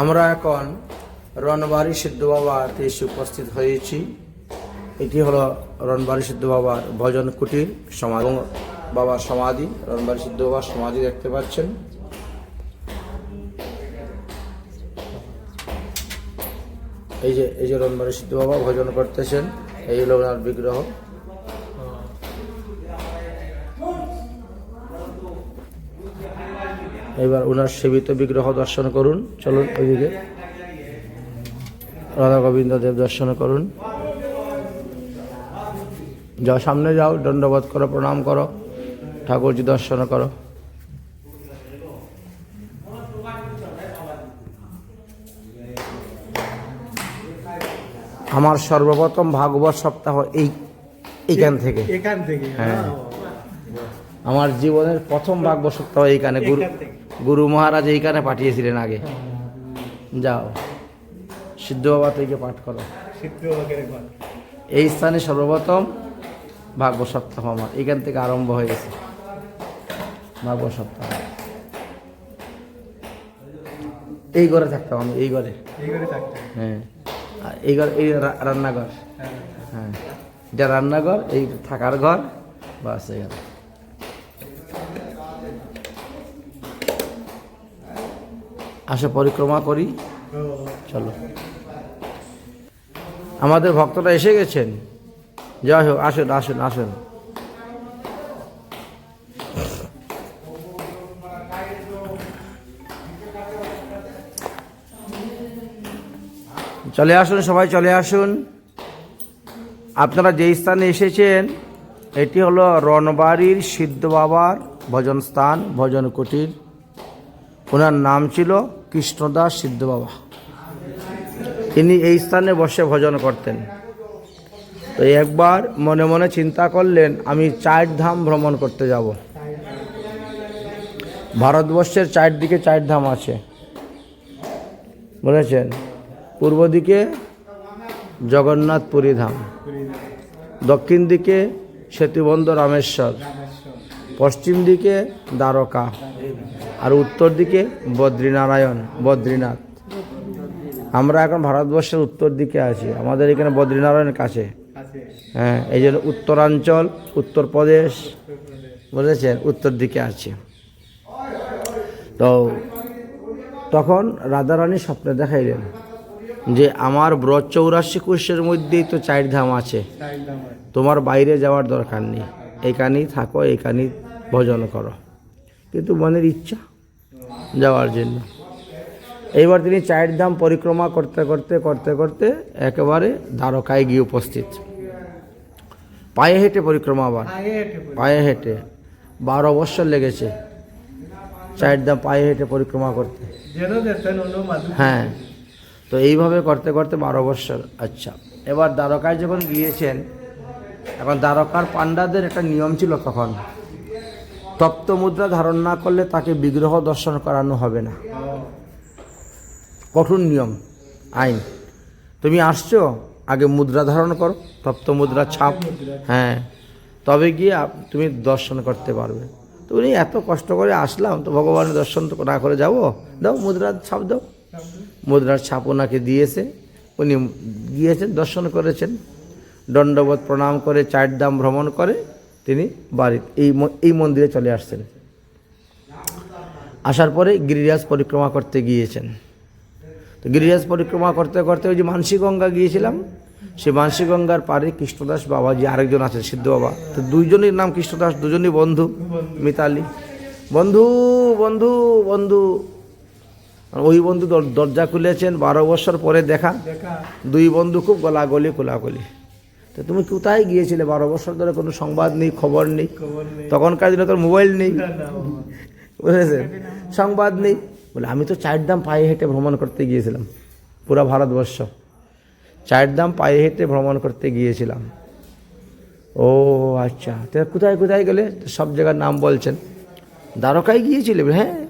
আমরা এখন রনবাড়ি সিদ্ধ বাবাতে এসে উপস্থিত হয়েছি। এটি হলো রনবাড়ি সিদ্ধ বাবার ভজন কুটির সমাধি বাবার সমাধি রনবাড়ি সিদ্ধ বাবার সমাধি দেখতে পাচ্ছেন। এই যে এই যে রনবাড়ি সিদ্ধ বাবা ভজন করতেছেন, এই হলো ওনার বিগ্রহ। এবার ওনার সেবিত বিগ্রহ দর্শন করুন চলুন ওইদিকে রাধা গোবিন্দ দেব দর্শন করুন যাও সামনে যাও দণ্ডবোধ করো প্রণাম করো ঠাকুরজি দর্শন করো আমার সর্বপ্রথম ভাগবত সপ্তাহ এই এইখান থেকে এখান থেকে হ্যাঁ। হ্যাঁ। আমার জীবনের প্রথম ভাগবত সপ্তাহ এইখানে গুরু। গুরু মহারাজ এইখানে পাঠিয়েছিলেন আগে। যাও। সিদ্ধ বাবা থেকে পাঠ করো। এই স্থানে সর্বপ্রথম ভাগবত সপ্তাহ আমার। এখান থেকে আরম্ভ হয়ে গেছে। ভাগবত সপ্তাহ এই ঘরে থাকতাম আমি এই ঘরে। এই হ্যাঁ। আর এই ঘর এই রান্নাঘর। হ্যাঁ। হ্যাঁ। এটা রান্নাঘর এই থাকার ঘর বাস এখানে আসো পরিক্রমা করি। চলো। আমাদের ভক্তরা এসে গেছেন। যাই হোক আসুন আসুন আসুন। চলে আসুন সবাই চলে আসুন। আপনারা যেই স্থানে এসেছেন এটি হলো রনবাড়ির সিদ্ধ বাবার ভজন স্থান ভজন কুটির। ওনার নাম ছিল কৃষ্ণদাস সিদ্ধ বাবা তিনি এই স্থানে বসে ভজন করতেন। তো একবার মনে মনে চিন্তা করলেন, আমি চার ধাম ভ্রমণ করতে যাব। ভারতবর্ষের চারদিকে চার ধাম আছে। বলেছেন পূর্ব দিকে জগন্নাথ পুরী ধাম, দক্ষিণ দিকে সেতুবন্ধ রামেশ্বর, পশ্চিম দিকে দ্বারকা। আর উত্তর দিকে বদ্রীনারায়ণ, বদ্রীনাথ। আমরা এখন ভারতবর্ষের উত্তর দিকে আছি। আমাদের এখানে বদ্রীনারায়ণের কাছে। হ্যাঁ এই জন্য উত্তরাঞ্চল, উত্তরপ্রদেশ, বুঝেছেন? উত্তর দিকে আছে। তো তখন রাধারানী স্বপ্নে দেখাইলেন যে আমার ব্রত চৌরাশি কোষের মধ্যেই তো চার ধাম আছে। তোমার বাইরে যাওয়ার দরকার নেই। এখানেই থাকো, এখানেই ভজন করো। কিন্তু মনের ইচ্ছা যাওয়ার জন্য। এইবার তিনি চার ধাম পরিক্রমা করতে করতে করতে করতে একেবারে দ্বারকায় গিয়ে উপস্থিত। পায়ে হেঁটে পরিক্রমা আবার। পায়ে হেঁটে বারো বছর লেগেছে চার ধাম পায়ে হেঁটে পরিক্রমা করতে। হ্যাঁ। তো এইভাবে করতে করতে বারো বছর। আচ্ছা এবার দ্বারকায় যখন গিয়েছেন এখন দ্বারকার পাণ্ডাদের একটা নিয়ম ছিল তখন। তপ্ত মুদ্রা ধারণ না করলে তাকে বিগ্রহ দর্শন করানো হবে না। কঠোর নিয়ম, আইন। তুমি আসছো? আগে মুদ্রা ধারণ করো, তপ্ত মুদ্রা ছাপ। হ্যাঁ। তবে গিয়ে তুমি দর্শন করতে পারবে। তো উনি এত কষ্ট করে আসলাম, তো ভগবানের দর্শন তো না করে যাব? দাও মুদ্রার ছাপ দাও। মুদ্রার ছাপ ওনাকে দিয়েছে। উনি গিয়েছেন, দর্শন করেছেন। দণ্ডবোধ প্রণাম করে, চার ধাম ভ্রমণ করে। তিনি বাড়ি এই এই মন্দিরে চলে আসছেন। আসার পরে গিরিরাজ পরিক্রমা করতে গিয়েছেন। তো গিরিরাজ পরিক্রমা করতে করতে ওই যে মানসী গঙ্গা গিয়েছিলাম, সেই মানসী গঙ্গার পারে কৃষ্ণদাস বাবা যে আরেকজন আছেন, সিদ্ধ বাবা। তো দুইজনের নাম কৃষ্ণদাস, দুজনই বন্ধু, মিতালি। বন্ধু বন্ধু বন্ধু। ওই বন্ধু দর- দরজা খুলেছেন, বারো বছর পরে দেখা। দুই বন্ধু খুব গলাগলি কোলাগলি তো তুমি কোথায় গিয়েছিলে? বারো বছর ধরে কোনো সংবাদ নেই খবর নেই। তখনকার দিনে তোর মোবাইল নেই। বুঝেছেন সংবাদ নেই। বলে আমি তো চার দাম পায়ে হেঁটে ভ্রমণ করতে গিয়েছিলাম পুরো ভারতবর্ষ। চার দাম পায়ে হেঁটে ভ্রমণ করতে গিয়েছিলাম। ও আচ্ছা। তো কোথায় কোথায় গেলে? সব জায়গার নাম বলছেন। দ্বারকায় গিয়েছিলে? হ্যাঁ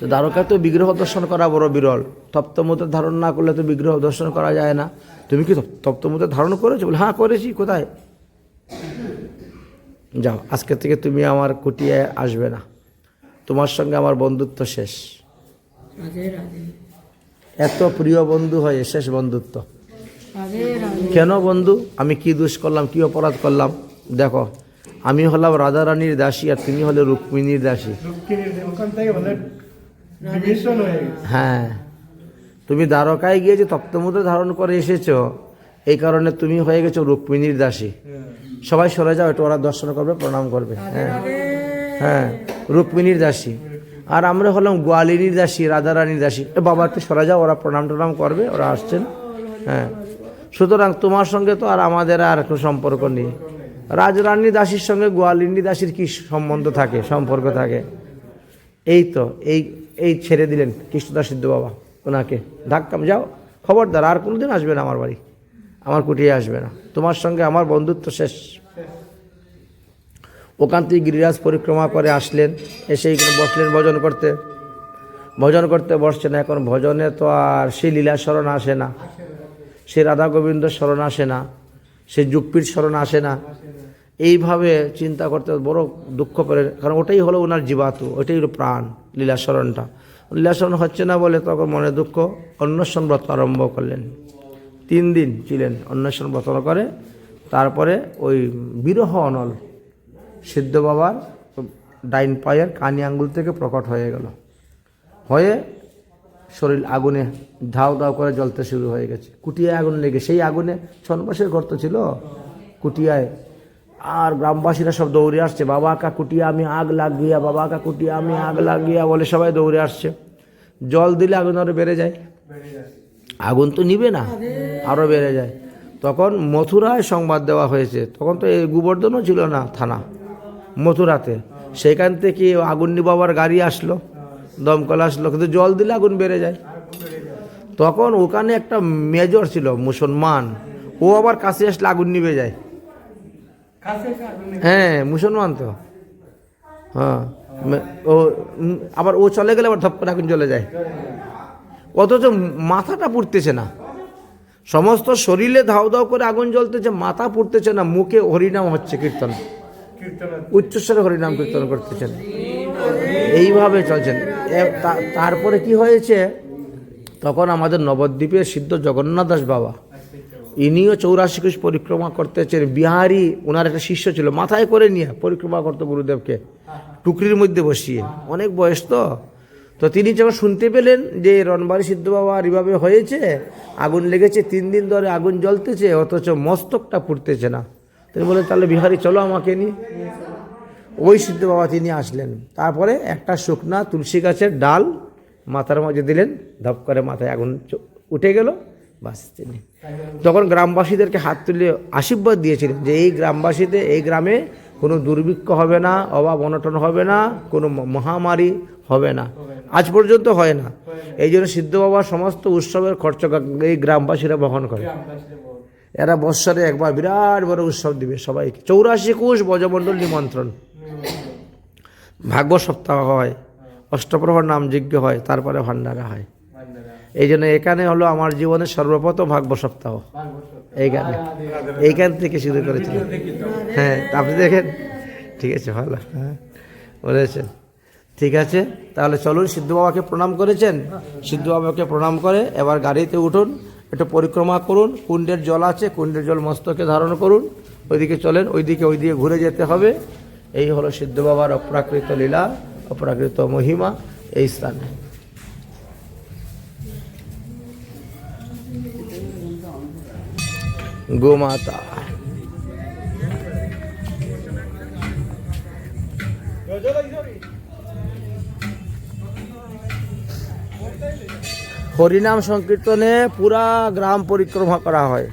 তো দ্বারকায় তো বিগ্রহ দর্শন করা বড় বিরল। তপ্তমূর্তি ধারণ না করলে তো বিগ্রহ দর্শন করা যায় না। তুমি কি তপ্তমূর্তি ধারণ করেছ? বলে হ্যাঁ করেছি। কোথায়? যাও আজকে থেকে তুমি আমার কুটিয়ে আসবে না। তোমার সঙ্গে আমার বন্ধুত্ব শেষ। এত প্রিয় বন্ধু হয় শেষ বন্ধুত্ব। কেন বন্ধু? আমি কি দোষ করলাম কি অপরাধ করলাম? দেখো আমি হলাম রাধারানীর দাসী আর তুমি হলে রুক্মিণীর দাসী। হয়ে তুমি দ্বারকায় গিয়ে যে তপ্তমুদ্রা ধারণ করে এসেছ এই কারণে তুমি হয়ে গেছো রুক্মিণীর দাসী। হ্যাঁ। সবাই সরে যাও একটু ওরা দর্শন করবে প্রণাম করবে। হ্যাঁ। হ্যাঁ রুক্মিণীর দাসী। আর আমরা হলাম গোয়ালিনীর দাসী রাধারানীর দাসী। বাবা একটু সরে যাও ওরা প্রণাম টনাম করবে ওরা আসছেন। হ্যাঁ। সুতরাং তোমার সঙ্গে তো আর আমাদের আর কোনো সম্পর্ক নেই। রাজরানী দাসীর সঙ্গে গোয়ালিনী দাসীর কি সম্বন্ধ থাকে সম্পর্ক থাকে? এই তো এই এই ছেড়ে দিলেন কৃষ্ণদাস সিদ্ধ বাবা ওনাকে। ধাক্কাম, যাও, খবরদার, আর কোনোদিন আসবে না আমার বাড়ি। আমার কুটিয়ে আসবে না। তোমার সঙ্গে আমার বন্ধুত্ব শেষ। ওখান থেকে গিরিরাজ পরিক্রমা করে আসলেন, এসে এইখানে বসলেন ভজন করতে। ভজন করতে বসছেন, এখন ভজনে তো আর সেই লীলা স্মরণ আসে না। সে রাধা গোবিন্দ স্মরণ আসে না। সে যুগপীঠ স্মরণ আসে না। এইভাবে চিন্তা করতে বড় দুঃখ করে কারণ ওটাই হলো ওনার জীবাতু ওটাই হলো প্রাণ লীলাসরণটা লীলাস্মরণ হচ্ছে না বলে তখন মনে দুঃখ, অন্বেষণ ব্রত আরম্ভ করলেন। তিন দিন ছিলেন, অন্বেষণ ব্রত করে, তারপরে ওই বিরহ অনল, সিদ্ধ বাবার ডাইন পায়ের কানি আঙ্গুল থেকে প্রকট হয়ে গেল। হয়ে শরীর আগুনে ধাও ধাও করে জ্বলতে শুরু হয়ে গেছে। কুটিয়ায় আগুন লেগে, সেই আগুনে ছনবাসের গর্ত ছিল, কুটিয়ায় আর গ্রামবাসীরা সব দৌড়ে আসছে, বাবা কা কুটিয়া আমি আগ লাগিয়া, বাবা কা কুটিয়া আমি আগ লাগিয়া, বলে সবাই দৌড়ে আসছে। জল দিলে আগুন আরও বেড়ে যায়। আগুন তো নিবে না আরও বেড়ে যায়। তখন মথুরায় সংবাদ দেওয়া হয়েছে, তখন তো এই গোবর্ধনও ছিল না থানা, মথুরাতে। সেখান থেকে আগুন নিবাবার গাড়ি আসলো, দমকল আসলো, কিন্তু জল দিলে আগুন বেড়ে যায়। তখন ওখানে একটা মেজর ছিল, মুসলমান, ও আবার কাছে আসলে আগুন নিভে যায়। হ্যাঁ মুসলমান তো। হ্যাঁ ও আবার ও চলে গেলে আবার ধপ করে আগুন চলে যায়। অথচ মাথাটা পুড়তেছে না। সমস্ত শরীরে ধাও ধাও করে আগুন জ্বলতেছে, মাথা পুড়তেছে না, মুখে হরিনাম হচ্ছে, কীর্তন। উচ্চস্বরে হরিনাম কীর্তন করতেছেন। এইভাবে চলছেন। তারপরে কি হয়েছে? তখন আমাদের নবদ্বীপের সিদ্ধ জগন্নাথ দাস বাবা ইনিও চৌরাশি কোষ পরিক্রমা করতেছেন। বিহারি ওনার একটা শিষ্য ছিল, মাথায় করে নিয়ে পরিক্রমা করতো গুরুদেবকে। টুকরির মধ্যে বসিয়ে। অনেক বয়স তো। তো তিনি যখন শুনতে পেলেন যে রনবাড়ি সিদ্ধ বাবা এইভাবে হয়েছে, আগুন লেগেছে, তিন দিন ধরে আগুন জ্বলতেছে, অথচ মস্তকটা পুড়তেছে না। তিনি বলেন তাহলে বিহারি, চলো আমাকে নিয়ে। ওই সিদ্ধ বাবা তিনি আসলেন। তারপরে একটা শুকনা তুলসী গাছের ডাল মাথার মাঝে দিলেন, ধপ করে মাথায় আগুন উঠে গেল। বাস তিনি। তখন গ্রামবাসীদেরকে হাত তুলে আশীর্বাদ দিয়েছিলেন যে এই গ্রামবাসীতে, এই গ্রামে কোনো দুর্ভিক্ষ হবে না, অভাব অনটন হবে না, কোনো মহামারী হবে না। আজ পর্যন্ত হয় না। এই জন্য সিদ্ধ বাবার সমস্ত উৎসবের খরচ এই গ্রামবাসীরা বহন করে। এরা বৎসরে একবার বিরাট বড় উৎসব দিবে সবাইকে। চৌরাশি কোষ বজমণ্ডল নিমন্ত্রণ। ভাগ্য সপ্তাহ হয়, অষ্টপ্রহর নাম যজ্ঞ হয়, তারপরে ভান্ডারা হয়। এই জন্য এখানে হলো আমার জীবনের সর্বপ্রথম ভাগ্য সপ্তাহ এইখানে। এইখান থেকে শুরু করেছিলাম। হ্যাঁ আপনি দেখেন। ঠিক আছে, ভালো। হ্যাঁ বলেছেন। ঠিক আছে, তাহলে চলুন, সিদ্ধ বাবাকে প্রণাম করেছেন। সিদ্ধ বাবাকে প্রণাম করে এবার গাড়িতে উঠুন, একটু পরিক্রমা করুন, কুণ্ডের জল আছে, কুণ্ডের জল মস্তকে ধারণ করুন। ওইদিকে চলেন, ওইদিকে ওইদিকে ঘুরে যেতে হবে। এই হলো সিদ্ধ বাবার অপ্রাকৃত লীলা, অপ্রাকৃত মহিমা, এই স্থানে। গোমাতা। হরিনাম সংকীর্তনে পুরা গ্রাম পরিক্রমা করা হয়।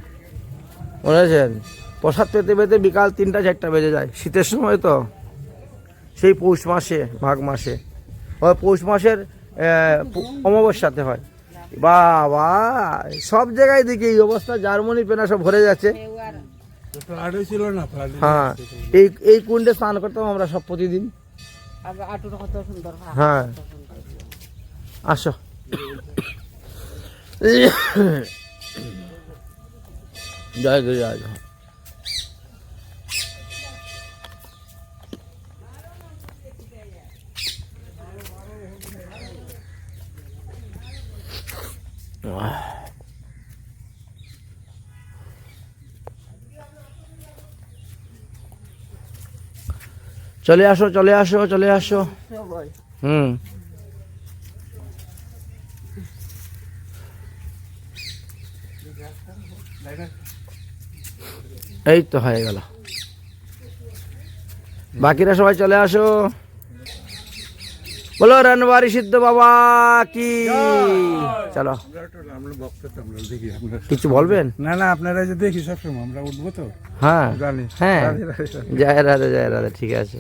বুঝেছেন? প্রসাদ পেতে পেতে বিকাল তিনটা, চারটা বেজে যায়। শীতের সময় তো। সেই পৌষ মাসে, মাঘ মাসে। পৌষ মাসের অমাবস্যাতে হয়। বাবা, সব জায়গায় দেখি এই অবস্থা, জার্মানি পেনা সব ভরে যাচ্ছে। হ্যাঁ এই এই কুণ্ডে স্নান করতাম আমরা সব প্রতিদিন। হ্যাঁ। আসো। জয় গুরু চলে আসো চলে আসো চলে আসো। হুম। এই তো হয়ে গেল। বাকিরা সবাই চলে আসো। বলো রানবাড়ি সিদ্ধ বাবা কি? চলো। কিছু বলবেন? না না আপনারা যে দেখি সবসময় আমরা উঠবো তো। হ্যাঁ। হ্যাঁ। জয় রাধে জয় রাধে ঠিক আছে।